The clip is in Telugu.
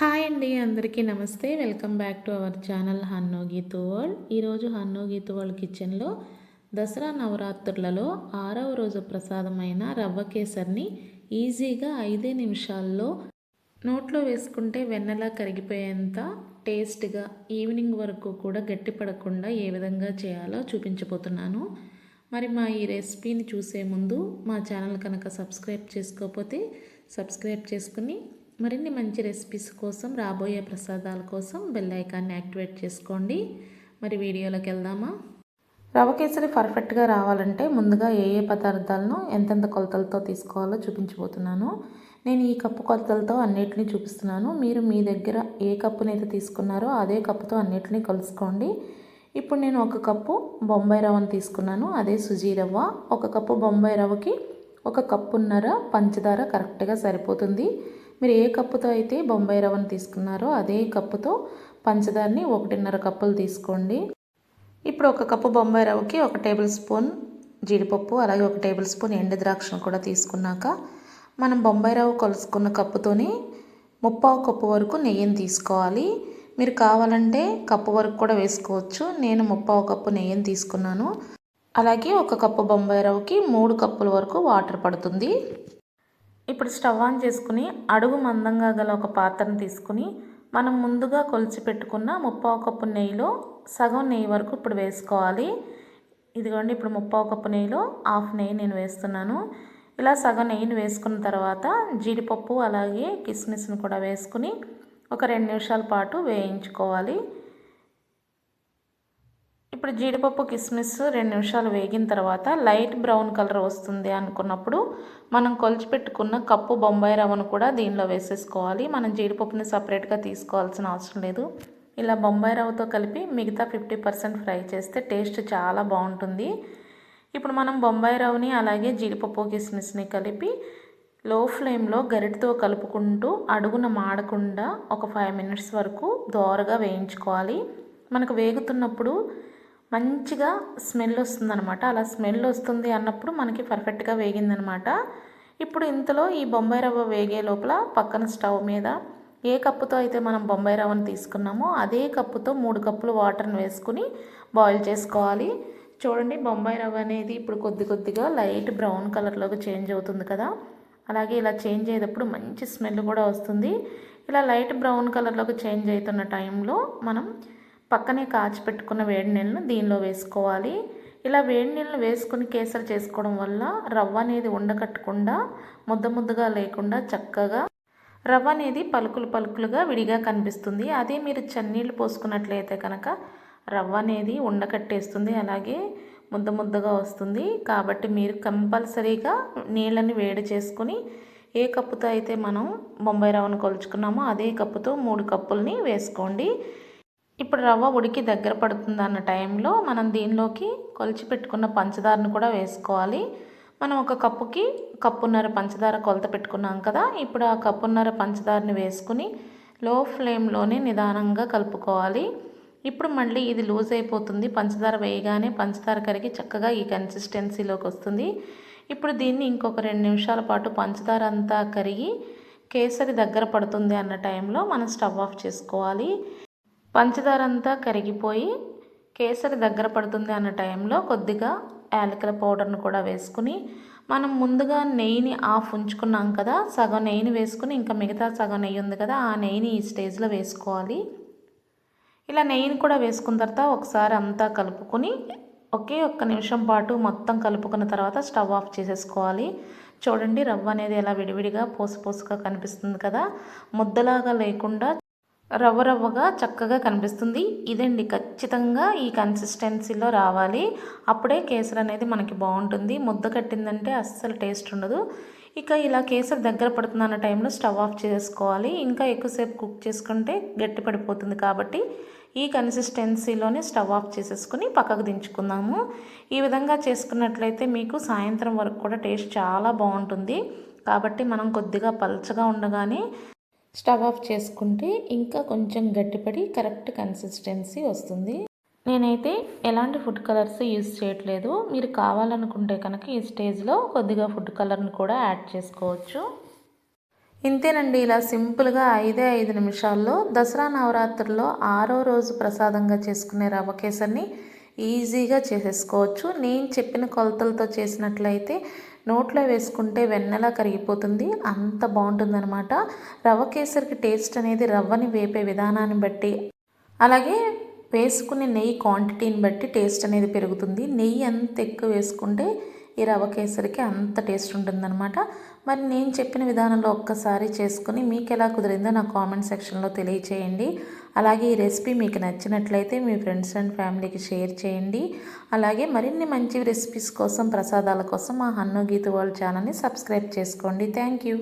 హాయ్ అండి అందరికీ నమస్తే. Welcome back to our channel Hanno Geethu world. ఈరోజు హన్నో గీతు వరల్డ్ కిచెన్లో దసరా నవరాత్రులలో ఆరవ రోజు ప్రసాదమైన రవ్వ కేసరిని ఈజీగా ఐదే నిమిషాల్లో నోట్లో వేసుకుంటే వెన్నలా కరిగిపోయేంత టేస్ట్గా ఈవినింగ్ వరకు కూడా గట్టిపడకుండా ఏ విధంగా చేయాలో చూపించబోతున్నాను. మరి మా ఈ రెసిపీని చూసే ముందు మా ఛానల్ కనుక సబ్స్క్రైబ్ చేసుకోకపోతే సబ్స్క్రైబ్ చేసుకుని మరిన్ని మంచి రెసిపీస్ కోసం రాబోయే ప్రసాదాల కోసం బెల్ ఐకాన్ని యాక్టివేట్ చేసుకోండి. మరి వీడియోలోకి వెళ్దామా? రవ కేసరి పర్ఫెక్ట్గా రావాలంటే ముందుగా ఏ ఏ పదార్థాలను ఎంతెంత కొలతలతో తీసుకోవాలో చూపించబోతున్నాను. నేను ఈ కప్పు కొలతలతో అన్నిటిని చూపిస్తున్నాను. మీరు మీ దగ్గర ఏ కప్పునైతే తీసుకున్నారో అదే కప్పుతో అన్నిటిని కలుసుకోండి. ఇప్పుడు నేను ఒక కప్పు బొంబాయి రవ్వను తీసుకున్నాను. అదే సుజీ రవ్వ. ఒక కప్పు బొంబాయి రవ్వకి ఒక కప్పున్నర పంచదార కరెక్ట్గా సరిపోతుంది. మీరు ఏ కప్పుతో అయితే బొంబాయి రవ్వను తీసుకున్నారో అదే కప్పుతో పంచదారని ఒకటిన్నర కప్పులు తీసుకోండి. ఇప్పుడు ఒక కప్పు బొంబాయి రవ్వకి ఒక టేబుల్ స్పూన్ జీడిపప్పు అలాగే ఒక టేబుల్ స్పూన్ ఎండు ద్రాక్షను కూడా తీసుకున్నాక మనం బొంబాయి రవ్వ కలుసుకున్న కప్పుతోని ముప్పావు కప్పు వరకు నెయ్యిని తీసుకోవాలి. మీరు కావాలంటే కప్పు వరకు కూడా వేసుకోవచ్చు. నేను ముప్పావు కప్పు నెయ్యిని తీసుకున్నాను. అలాగే ఒక కప్పు బొంబాయి రవ్వకి మూడు కప్పుల వరకు వాటర్ పడుతుంది. ఇప్పుడు స్టవ్ ఆన్ చేసుకుని అడుగు మందంగా గల ఒక పాత్రను తీసుకుని మనం ముందుగా కొలిచి పెట్టుకున్న ముప్పావు కప్పు నెయ్యిలో సగం నెయ్యి వరకు ఇప్పుడు వేసుకోవాలి. ఇదిగోండి ఇప్పుడు ముప్పావు కప్పు నెయ్యిలో హాఫ్ నెయ్యి నేను వేస్తున్నాను. ఇలా సగం నెయ్యిని వేసుకున్న తర్వాత జీడిపప్పు అలాగే కిస్మిస్ని కూడా వేసుకుని ఒక రెండు నిమిషాల పాటు వేయించుకోవాలి. ఇప్పుడు జీడిపప్పు కిస్మిస్ రెండు నిమిషాలు వేగిన తర్వాత లైట్ బ్రౌన్ కలర్ వస్తుంది అనుకున్నప్పుడు మనం కొలిచిపెట్టుకున్న కప్పు బొంబాయి రవ్వను కూడా దీనిలో వేసేసుకోవాలి. మనం జీడిపప్పుని సపరేట్గా తీసుకోవాల్సిన అవసరం లేదు. ఇలా బొంబాయి రవ్వతో కలిపి మిగతా ఫిఫ్టీ పర్సెంట్ ఫ్రై చేస్తే టేస్ట్ చాలా బాగుంటుంది. ఇప్పుడు మనం బొంబాయి రవ్వని అలాగే జీడిపప్పు కిస్మిస్ని కలిపి లో ఫ్లేమ్లో గరిటతో కలుపుకుంటూ అడుగున మాడకుండా ఒక ఫైవ్ మినిట్స్ వరకు దోరగా వేయించుకోవాలి. మనకు వేగుతున్నప్పుడు మంచిగా స్మెల్ వస్తుందనమాట అలా స్మెల్ వస్తుంది అన్నప్పుడు మనకి పర్ఫెక్ట్గా వేగిందనమాట ఇప్పుడు ఇంతలో ఈ బొంబాయి రవ్వ వేగే లోపల పక్కన స్టవ్ మీద ఏ కప్పుతో అయితే మనం బొంబాయి రవ్వను తీసుకున్నామో అదే కప్పుతో మూడు కప్పులు వాటర్ని వేసుకుని బాయిల్ చేసుకోవాలి. చూడండి బొంబాయి రవ్వ అనేది ఇప్పుడు కొద్ది కొద్దిగా లైట్ బ్రౌన్ కలర్లోకి చేంజ్ అవుతుంది కదా. అలాగే ఇలా చేంజ్ అయ్యేటప్పుడు మంచి స్మెల్ కూడా వస్తుంది. ఇలా లైట్ బ్రౌన్ కలర్లోకి చేంజ్ అవుతున్న టైంలో మనం పక్కనే కాచి పెట్టుకున్న వేడి నీళ్ళను దీనిలో వేసుకోవాలి. ఇలా వేడి నీళ్ళను వేసుకుని కేసరి చేసుకోవడం వల్ల రవ్వ అనేది ఉండకట్టకుండా ముద్ద ముద్దగా లేకుండా చక్కగా రవ్వ అనేది పలుకులు పలుకులుగా విడిగా కనిపిస్తుంది. అదే మీరు చన్నీళ్ళు పోసుకున్నట్లయితే కనుక రవ్వ అనేది ఉండకట్టేస్తుంది అలాగే ముద్ద ముద్దగా వస్తుంది. కాబట్టి మీరు కంపల్సరీగా నీళ్ళని వేడి చేసుకుని ఏ కప్పుతో అయితే మనం బొంబాయి రవ్వను కొలుచుకున్నామో అదే కప్పుతో మూడు కప్పుల్ని వేసుకోండి. ఇప్పుడు రవ్వ ఉడికి దగ్గర పడుతుంది అన్న టైంలో మనం దీనిలోకి కొలిచి పెట్టుకున్న పంచదారను కూడా వేసుకోవాలి. మనం ఒక కప్పుకి కప్పున్నర పంచదార కొలత పెట్టుకున్నాం కదా ఇప్పుడు ఆ కప్పున్నర పంచదారని వేసుకుని లో ఫ్లేమ్లోనే నిదానంగా కలుపుకోవాలి. ఇప్పుడు మళ్ళీ ఇది లూజ్ అయిపోతుంది పంచదార వేయగానే పంచదార కరిగి చక్కగా ఈ కన్సిస్టెన్సీలోకి వస్తుంది. ఇప్పుడు దీన్ని ఇంకొక రెండు నిమిషాల పాటు పంచదార అంతా కరిగి కేసరి దగ్గర పడుతుంది అన్న టైంలో మనం స్టవ్ ఆఫ్ చేసుకోవాలి. పంచదార అంతా కరిగిపోయి కేసరి దగ్గర పడుతుంది అన్న టైంలో కొద్దిగా యాలకుల పౌడర్ను కూడా వేసుకుని మనం ముందుగా నెయ్యిని ఆఫ్ ఉంచుకున్నాం కదా సగం నెయ్యిని వేసుకుని ఇంకా మిగతా సగం నెయ్యి ఉంది కదా ఆ నెయ్యిని ఈ స్టేజ్లో వేసుకోవాలి. ఇలా నెయ్యిని కూడా వేసుకున్న తర్వాత ఒకసారి అంతా కలుపుకొని ఒకే ఒక్క నిమిషం పాటు మొత్తం కలుపుకున్న తర్వాత స్టవ్ ఆఫ్ చేసేసుకోవాలి. చూడండి రవ్వ అనేది ఎలా విడివిడిగా పోసుపోసుగా కనిపిస్తుంది కదా ముద్దలాగా లేకుండా రవ్వ రవ్వగా చక్కగా కనిపిస్తుంది. ఇదండి ఖచ్చితంగా ఈ కన్సిస్టెన్సీలో రావాలి. అప్పుడే కేసరి అనేది మనకి బాగుంటుంది. ముద్ద కట్టిందంటే అస్సలు టేస్ట్ ఉండదు. ఇక ఇలా కేసరి దగ్గర పడుతుంది అన్న టైంలో స్టవ్ ఆఫ్ చేసుకోవాలి. ఇంకా ఎక్కువసేపు కుక్ చేసుకుంటే గట్టి పడిపోతుంది కాబట్టి ఈ కన్సిస్టెన్సీలోనే స్టవ్ ఆఫ్ చేసేసుకుని పక్కకు దించుకుందాము. ఈ విధంగా చేసుకున్నట్లయితే మీకు సాయంత్రం వరకు కూడా టేస్ట్ చాలా బాగుంటుంది. కాబట్టి మనం కొద్దిగా పలచగా ఉండగానే స్టవ్ ఆఫ్ చేసుకుంటే ఇంకా కొంచెం గట్టిపడి కరెక్ట్ కన్సిస్టెన్సీ వస్తుంది. నేనైతే ఎలాంటి ఫుడ్ కలర్స్ యూజ్ చేయట్లేదు. మీరు కావాలనుకుంటే కనుక ఈ స్టేజ్లో కొద్దిగా ఫుడ్ కలర్ని కూడా యాడ్ చేసుకోవచ్చు. ఇంతేనండి ఇలా సింపుల్గా ఐదే ఐదు నిమిషాల్లో దసరా నవరాత్రుల్లో ఆరో రోజు ప్రసాదంగా చేసుకునే రవ్వ కేసరిని ఈజీగా చేసేసుకోవచ్చు. నేను చెప్పిన కొలతలతో చేసినట్లయితే నోట్లో వేసుకుంటే వెన్నెలా కరిగిపోతుంది. అంత బాగుంటుందన్నమాట. రవ్వ కేసరికి టేస్ట్ అనేది రవ్వని వేపే విధానాన్ని బట్టి. అలాగే వేసుకునే నెయ్యి క్వాంటిటీని బట్టి టేస్ట్ అనేది పెరుగుతుంది. నెయ్యి ఎంత ఎక్కువ వేసుకుంటే ఈ రవ్వ కేసరికి అంత టేస్ట్ ఉంటుందన్నమాట. మరి నేను చెప్పిన విధానంలో ఒక్కసారి చేసుకుని మీకు ఎలా కుదిరిందో నా కామెంట్ సెక్షన్లో తెలియచేయండి. అలాగే ఈ రెసిపీ మీకు నచ్చినట్లయితే మీ ఫ్రెండ్స్ అండ్ ఫ్యామిలీకి షేర్ చేయండి. అలాగే మరిన్ని మంచి రెసిపీస్ కోసం ప్రసాదాల కోసం మా హన్ను గీత వరల్డ్ ఛానల్ని సబ్స్క్రైబ్ చేసుకోండి. Thank you.